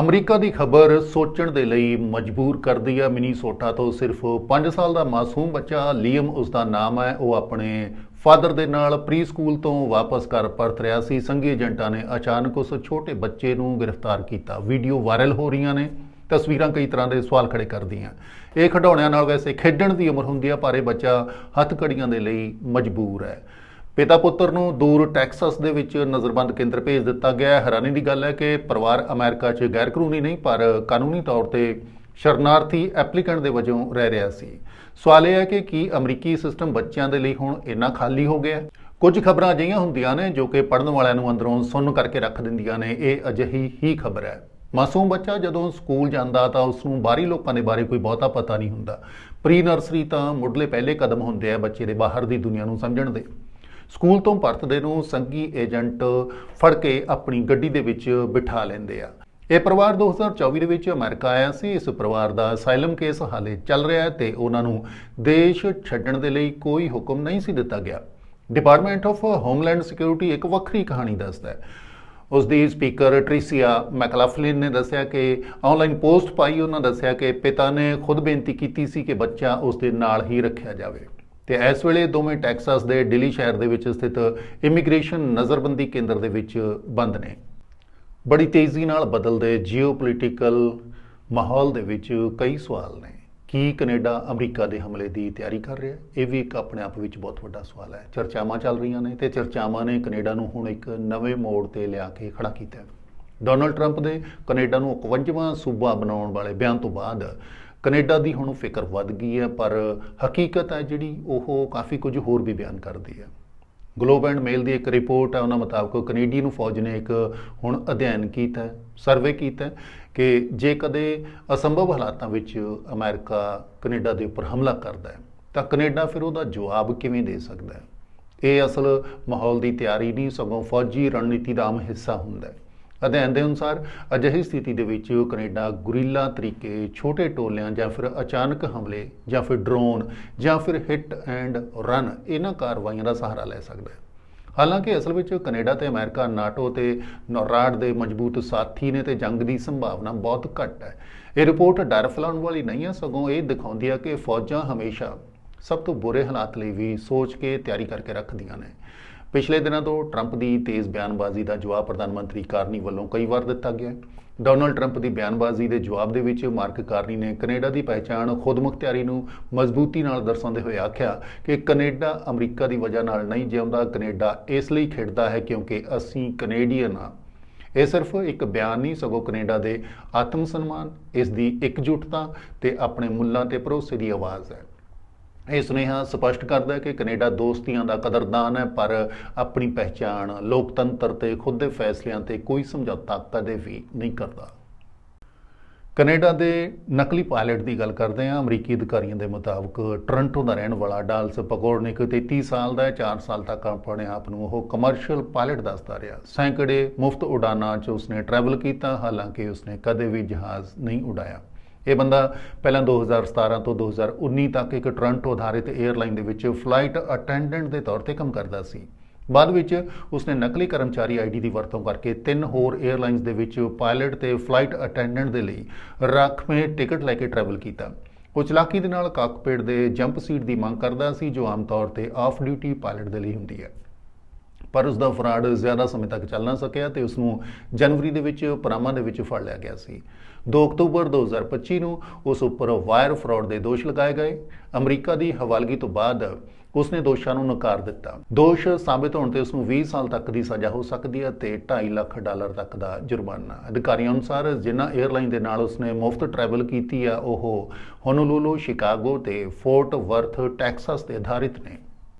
America ਦੀ ਖਬਰ ਸੋਚਣ ਦੇ ਲਈ ਮਜਬੂਰ ਕਰਦੀ ਹੈ ਮਿਨੀਸੋਟਾ ਤੋਂ ਸਿਰਫ 5 ਸਾਲ ਦਾ ਮਾਸੂਮ ਬੱਚਾ। ਲੀਅਮ ਉਸ ਦਾ ਨਾਮ ਹੈ। ਉਹ ਆਪਣੇ ਫਾਦਰ ਦੇ ਨਾਲ ਪ੍ਰੀ ਸਕੂਲ ਤੋਂ ਵਾਪਸ ਘਰ ਪਰਤ ਰਿਹਾ ਸੀ। ਸੰਘੀ ਏਜੰਟਾਂ ਨੇ ਅਚਾਨਕ ਉਸ ਛੋਟੇ ਬੱਚੇ ਨੂੰ ਗ੍ਰਿਫਤਾਰ ਕੀਤਾ। ਵੀਡੀਓ ਵਾਇਰਲ ਹੋ ਰਹੀਆਂ ਨੇ। ਤਸਵੀਰਾਂ ਕਈ ਤਰ੍ਹਾਂ ਦੇ ਸਵਾਲ ਖੜੇ ਕਰਦੀਆਂ। ਇਹ ਖਿਡੌਣਿਆਂ ਨਾਲ ਵੈਸੇ ਖੇਡਣ ਦੀ ਉਮਰ ਹੁੰਦੀ ਹੈ ਪਰ ਇਹ ਬੱਚਾ ਹੱਥਕੜੀਆਂ ਦੇ ਲਈ ਮਜਬੂਰ ਹੈ। ਪਿਤਾ ਪੁੱਤਰ ਨੂੰ ਦੂਰ ਟੈਕਸਸ ਦੇ ਵਿੱਚ ਨਜ਼ਰਬੰਦ ਕੇਂਦਰ ਭੇਜ ਦਿੱਤਾ ਗਿਆ ਹੈ। ਹੈਰਾਨੀ ਦੀ ਗੱਲ ਹੈ ਕਿ ਪਰਿਵਾਰ ਅਮਰੀਕਾ 'ਚ ਗੈਰ ਕਾਨੂੰਨੀ ਨਹੀਂ, ਪਰ ਕਾਨੂੰਨੀ ਤੌਰ ਤੇ ਸ਼ਰਨਾਰਥੀ ਐਪਲੀਕੈਂਟ ਦੇ ਵਜੋਂ ਰਹਿ ਰਿਹਾ ਸੀ। ਸਵਾਲ ਇਹ ਹੈ ਕਿ ਕੀ ਅਮਰੀਕੀ ਸਿਸਟਮ ਬੱਚਿਆਂ ਦੇ ਲਈ ਹੁਣ ਇੰਨਾ ਖਾਲੀ ਹੋ ਗਿਆ ਕੁਝ ਖਬਰਾਂ ਅਜਿਹੀਆਂ ਹੁੰਦੀਆਂ ਨੇ ਜੋ ਕਿ ਪੜ੍ਹਨ ਵਾਲਿਆਂ ਨੂੰ ਅੰਦਰੋਂ ਸੁੰਨ ਕਰਕੇ ਰੱਖ ਦਿੰਦੀਆਂ ਨੇ। ਇਹ ਅਜਿਹੀ ਹੀ ਖਬਰ ਹੈ। ਮਾਸੂਮ ਬੱਚਾ ਜਦੋਂ ਸਕੂਲ ਜਾਂਦਾ ਤਾਂ ਉਸ ਨੂੰ ਬਾਹਰੀ ਲੋਕਾਂ ਦੇ ਬਾਰੇ ਕੋਈ ਬਹੁਤਾ ਪਤਾ ਨਹੀਂ ਹੁੰਦਾ। ਪ੍ਰੀ ਨਰਸਰੀ ਤਾਂ ਮੁੱਢਲੇ ਪਹਿਲੇ ਕਦਮ ਹੁੰਦੇ ਆ ਬੱਚੇ ਦੇ ਬਾਹਰ ਦੀ ਦੁਨੀਆ ਨੂੰ ਸਮਝਣ ਦੇ। ਸਕੂਲ ਤੋਂ ਪਰਤਦੇ ਨੂੰ ਸੰਘੀ ਏਜੰਟ ਫੜ ਕੇ ਆਪਣੀ ਗੱਡੀ ਦੇ ਵਿੱਚ ਬਿਠਾ ਲੈਂਦੇ ਆ। ਇਹ ਪਰਿਵਾਰ 2024 ਦੇ ਵਿੱਚ ਅਮਰੀਕਾ ਆਇਆ ਸੀ। ਇਸ ਪਰਿਵਾਰ ਦਾ ਅਸਾਈਲਮ ਕੇਸ ਹਾਲੇ ਚੱਲ ਰਿਹਾ ਹੈ ਤੇ ਉਹਨਾਂ ਨੂੰ ਦੇਸ਼ ਛੱਡਣ ਦੇ ਲਈ ਕੋਈ ਹੁਕਮ ਨਹੀਂ ਸੀ ਦਿੱਤਾ ਗਿਆ। ਡਿਪਾਰਟਮੈਂਟ ਆਫ ਹੋਮਲੈਂਡ ਸਿਕਿਉਰਿਟੀ ਇੱਕ ਵੱਖਰੀ ਕਹਾਣੀ ਦੱਸਦਾ ਹੈ। ਉਸ ਦੀ ਸਪੀਕਰ ਟ੍ਰਿਸੀਆ ਮੈਕਲਾਫਲਿਨ ਨੇ ਦੱਸਿਆ ਕਿ ਆਨਲਾਈਨ ਪੋਸਟ ਪਾਈ, ਉਹਨਾਂ ਦੱਸਿਆ ਕਿ ਪਿਤਾ ਨੇ ਖੁਦ ਬੇਨਤੀ ਕੀਤੀ ਸੀ ਕਿ ਬੱਚਾ ਉਸ ਦੇ ਨਾਲ ਹੀ ਰੱਖਿਆ ਜਾਵੇ। ਤੇ ਇਸ ਵੇਲੇ ਦੋਵੇਂ ਟੈਕਸਾਸ ਦੇ ਡਿਲੀ ਸ਼ਹਿਰ ਦੇ ਵਿੱਚ ਸਥਿਤ ਇਮੀਗ੍ਰੇਸ਼ਨ ਨਜ਼ਰਬੰਦੀ ਕੇਂਦਰ ਦੇ ਵਿੱਚ ਬੰਦ ਨੇ। ਬੜੀ ਤੇਜ਼ੀ ਨਾਲ ਬਦਲਦੇ ਜੀਓਪੋਲਿਟੀਕਲ ਮਾਹੌਲ ਦੇ ਵਿੱਚ ਕਈ ਸਵਾਲ ਨੇ। ਕੀ ਕੈਨੇਡਾ, ਅਮਰੀਕਾ ਦੇ ਹਮਲੇ ਦੀ ਤਿਆਰੀ ਕਰ ਰਿਹਾ? ਇਹ ਵੀ ਇੱਕ ਆਪਣੇ ਆਪ ਵਿੱਚ ਬਹੁਤ ਵੱਡਾ ਸਵਾਲ ਹੈ। ਚਰਚਾਵਾਂ ਚੱਲ ਰਹੀਆਂ ਨੇ ਤੇ ਚਰਚਾਵਾਂ ਨੇ ਕੈਨੇਡਾ ਨੂੰ ਹੁਣ ਇੱਕ ਨਵੇਂ ਮੋੜ ਤੇ ਲਿਆ ਕੇ ਖੜਾ ਕੀਤਾ ਹੈ। ਡੋਨਲਡ ਟਰੰਪ ਦੇ ਕੈਨੇਡਾ ਨੂੰ 51ਵਾਂ ਸੂਬਾ ਬਣਾਉਣ ਵਾਲੇ ਬਿਆਨ ਤੋਂ ਬਾਅਦ ਕੈਨੇਡਾ ਦੀ ਹੁਣ ਫਿਕਰ ਵੱਧ ਗਈ ਹੈ, ਪਰ ਹਕੀਕਤ ਹੈ ਜਿਹੜੀ ਉਹ ਕਾਫੀ ਕੁਝ ਹੋਰ ਵੀ ਬਿਆਨ ਕਰਦੀ ਹੈ। ਗਲੋਬ ਐਂਡ ਮੇਲ ਦੀ ਇੱਕ ਰਿਪੋਰਟ ਹੈ, ਉਹਨਾਂ ਮੁਤਾਬਕ ਕੈਨੇਡੀਅਨ ਫੌਜ ਨੇ ਇੱਕ ਹੁਣ ਅਧਿਐਨ ਕੀਤਾ ਸਰਵੇ ਕੀਤਾ ਕਿ ਜੇ ਕਦੇ ਅਸੰਭਵ ਹਾਲਾਤਾਂ ਵਿੱਚ ਅਮਰੀਕਾ ਕੈਨੇਡਾ ਦੇ ਉੱਪਰ ਹਮਲਾ ਕਰਦਾ ਹੈ, ਤਾਂ ਕੈਨੇਡਾ ਫਿਰ ਉਹਦਾ ਜਵਾਬ ਕਿਵੇਂ ਦੇ ਸਕਦਾ ਹੈ? ਇਹ ਅਸਲ ਮਾਹੌਲ ਦੀ ਤਿਆਰੀ ਨਹੀਂ, ਸਗੋਂ ਫੌਜੀ ਰਣਨੀਤੀ ਦਾ ਆਮ ਹਿੱਸਾ ਹੁੰਦਾ ਹੈ। ਅਧਿਐਨ ਦੇ ਅਨੁਸਾਰ, ਅਜਿਹੀ ਸਥਿਤੀ ਦੇ ਵਿੱਚ ਕੈਨੇਡਾ ਗੁਰੀਲਾ ਤਰੀਕੇ ਛੋਟੇ ਟੋਲਿਆਂ ਜਾਂ ਫਿਰ ਅਚਾਨਕ ਹਮਲੇ ਜਾਂ ਫਿਰ ਡਰੋਨ ਜਾਂ ਫਿਰ ਹਿੱਟ ਐਂਡ ਰਨ ਇਹਨਾਂ ਕਾਰਵਾਈਆਂ ਦਾ ਸਹਾਰਾ ਲੈ ਸਕਦਾ ਹੈ। ਹਾਲਾਂਕਿ ਅਸਲ ਵਿੱਚ ਕੈਨੇਡਾ ਤੇ ਅਮਰੀਕਾ, ਨਾਟੋ ਤੇ ਨੌਰਾਡ ਦੇ ਮਜ਼ਬੂਤ ਸਾਥੀ ਨੇ ਤੇ ਜੰਗ ਦੀ ਸੰਭਾਵਨਾ ਬਹੁਤ ਘੱਟ ਹੈ। ਇਹ ਰਿਪੋਰਟ ਡਰ ਫੈਲਾਉਣ ਵਾਲੀ ਨਹੀਂ ਹੈ, ਸਗੋਂ ਇਹ ਦਿਖਾਉਂਦੀ ਹੈ ਕਿ ਫੌਜਾਂ ਹਮੇਸ਼ਾ ਸਭ ਤੋਂ ਬੁਰੇ ਹਾਲਾਤ ਲਈ ਵੀ ਸੋਚ ਕੇ ਤਿਆਰੀ ਕਰਕੇ ਰੱਖਦੀਆਂ ਨੇ। ਪਿਛਲੇ ਦਿਨਾਂ ਤੋਂ ਟਰੰਪ ਦੀ ਤੇਜ਼ ਬਿਆਨਬਾਜ਼ੀ ਦਾ ਜਵਾਬ ਪ੍ਰਧਾਨ ਮੰਤਰੀ ਕਾਰਨੀ ਵੱਲੋਂ ਕਈ ਵਾਰ ਦਿੱਤਾ ਗਿਆ ਹੈ। ਡੋਨਲਡ ਟਰੰਪ ਦੀ ਬਿਆਨਬਾਜ਼ੀ ਦੇ ਜਵਾਬ ਦੇ ਵਿੱਚ ਮਾਰਕ ਕਾਰਨੀ ਨੇ ਕੈਨੇਡਾ ਦੀ ਪਹਿਚਾਣ ਖੁਦਮੁਖਤਿਆਰੀ ਨੂੰ ਮਜ਼ਬੂਤੀ ਨਾਲ ਦਰਸਾਉਂਦੇ ਹੋਏ ਆਖਿਆ ਕਿ ਕੈਨੇਡਾ ਅਮਰੀਕਾ ਦੀ ਵਜ੍ਹਾ ਨਾਲ ਨਹੀਂ ਜਿਉਂਦਾ, ਕੈਨੇਡਾ ਇਸ ਲਈ ਖਿੜਦਾ ਹੈ ਕਿਉਂਕਿ ਅਸੀਂ ਕੈਨੇਡੀਅਨ ਹਾਂ। ਇਹ ਸਿਰਫ ਇੱਕ ਬਿਆਨ ਨਹੀਂ, ਸਗੋਂ ਕੈਨੇਡਾ ਦੇ ਆਤਮ ਸਨਮਾਨ, ਇਸ ਦੀ ਇਕਜੁੱਟਤਾ ਤੇ ਆਪਣੇ ਮੁੱਲਾਂ ਤੇ ਭਰੋਸੇ ਦੀ ਆਵਾਜ਼ ਹੈ। ਇਹ ਸੁਨੇਹਾ ਸਪਸ਼ਟ ਕਰਦਾ ਹੈ ਕਿ ਕੈਨੇਡਾ ਦੋਸਤੀਆਂ ਦਾ ਕਦਰਦਾਨ ਹੈ, ਪਰ ਆਪਣੀ ਪਹਿਚਾਣ ਲੋਕਤੰਤਰ ਤੇ ਖੁਦ ਦੇ ਫੈਸਲਿਆਂ ਤੇ ਕੋਈ ਸਮਝੌਤਾ ਕਦੇ ਵੀ ਨਹੀਂ ਕਰਦਾ। ਕੈਨੇਡਾ ਦੇ ਨਕਲੀ ਪਾਇਲਟ ਦੀ ਗੱਲ ਕਰਦੇ ਹਾਂ। ਅਮਰੀਕੀ ਅਧਿਕਾਰੀਆਂ ਦੇ ਮੁਤਾਬਕ ਟੋਰਾਂਟੋ ਦਾ ਰਹਿਣ ਵਾਲਾ ਡਾਲਸ ਪਕੌੜਨਿਕ 33 ਸਾਲ ਦਾ ਹੈ। 4 ਸਾਲ ਤੱਕ ਆਪਣੇ ਆਪ ਨੂੰ ਉਹ ਕਮਰਸ਼ੀਅਲ ਪਾਇਲਟ ਦੱਸਦਾ ਰਿਹਾ। ਸੈਂਕੜੇ ਮੁਫਤ ਉਡਾਨਾਂ 'ਚ ਉਸਨੇ ਟਰੈਵਲ ਕੀਤਾ, ਹਾਲਾਂਕਿ ਉਸਨੇ ਕਦੇ ਵੀ ਜਹਾਜ਼ ਨਹੀਂ ਉਡਾਇਆ। ਇਹ ਬੰਦਾ ਪਹਿਲਾਂ 2017 ਤੋਂ 2019 ਤੱਕ ਇੱਕ ਟੋਰਾਂਟੋ ਆਧਾਰਿਤ 에ਅਰਲਾਈਨ ਦੇ ਵਿੱਚ ਫਲਾਈਟ ਅਟੈਂਡੈਂਟ ਦੇ ਤੌਰ ਤੇ ਕੰਮ ਕਰਦਾ ਸੀ। ਬਾਅਦ ਵਿੱਚ ਉਸਨੇ ਨਕਲੀ ਕਰਮਚਾਰੀ ਆਈਡੀ ਦੀ ਵਰਤੋਂ ਕਰਕੇ ਤਿੰਨ ਹੋਰ 에ਅਰਲਾਈਨਸ ਦੇ ਵਿੱਚ ਪਾਇਲਟ ਤੇ ਫਲਾਈਟ ਅਟੈਂਡੈਂਟ ਦੇ ਲਈ ਰਾਖਵੇਂ ਟਿਕਟ ਲੈ ਕੇ ਟਰੈਵਲ ਕੀਤਾ। ਉਹ ਚਲਾਕੀ ਦੇ ਨਾਲ ਕਾਕਪਿਟ ਦੇ ਜੰਪ ਸੀਟ ਦੀ ਮੰਗ ਕਰਦਾ ਸੀ, ਜੋ ਆਮ ਤੌਰ ਤੇ ਆਫ ਡਿਊਟੀ ਪਾਇਲਟ ਦੇ ਲਈ ਹੁੰਦੀ ਹੈ। ਪਰ ਉਸ ਦਾ ਫਰਾਡ ਜ਼ਿਆਦਾ ਸਮੇਂ ਤੱਕ ਚੱਲ ਨਾ ਸਕਿਆ ਤੇ ਉਸ ਨੂੰ ਜਨਵਰੀ ਦੇ ਵਿੱਚ ਪਨਾਮਾ ਦੇ ਵਿੱਚ ਫੜ ਲਿਆ ਗਿਆ ਸੀ। 2 ਅਕਤੂਬਰ 2025 ਨੂੰ ਉਸ ਉੱਪਰ ਵਾਇਰ ਫਰਾਡ ਦੇ ਦੋਸ਼ ਲਗਾਏ ਗਏ। ਅਮਰੀਕਾ ਦੀ ਹਵਾਲਗੀ ਤੋਂ ਬਾਅਦ ਉਸਨੇ ਦੋਸ਼ਾਂ ਨੂੰ ਨਕਾਰ ਦਿੱਤਾ। ਦੋਸ਼ ਸਾਬਿਤ ਹੋਣ ਤੇ ਉਸ ਨੂੰ 20 ਸਾਲ ਤੱਕ ਦੀ ਸਜ਼ਾ ਹੋ ਸਕਦੀ ਹੈ ਤੇ 2.5 ਲੱਖ ਡਾਲਰ ਤੱਕ ਦਾ ਜੁਰਮਾਨਾ। ਅਧਿਕਾਰੀਆਂ ਅਨੁਸਾਰ ਜਿਨ੍ਹਾਂ 에ਅਰਲਾਈਨ ਦੇ ਨਾਲ ਉਸਨੇ ਮੁਫਤ ਟਰੈਵਲ ਕੀਤੀ ਆ, ਉਹ ਹੋਨੋਲੂਲੂ, ਸ਼ਿਕਾਗੋ ਤੇ ਫੋਰਟ ਵਰਥ, ਟੈਕਸਸ ਤੇ ਆਧਾਰਿਤ ਨੇ।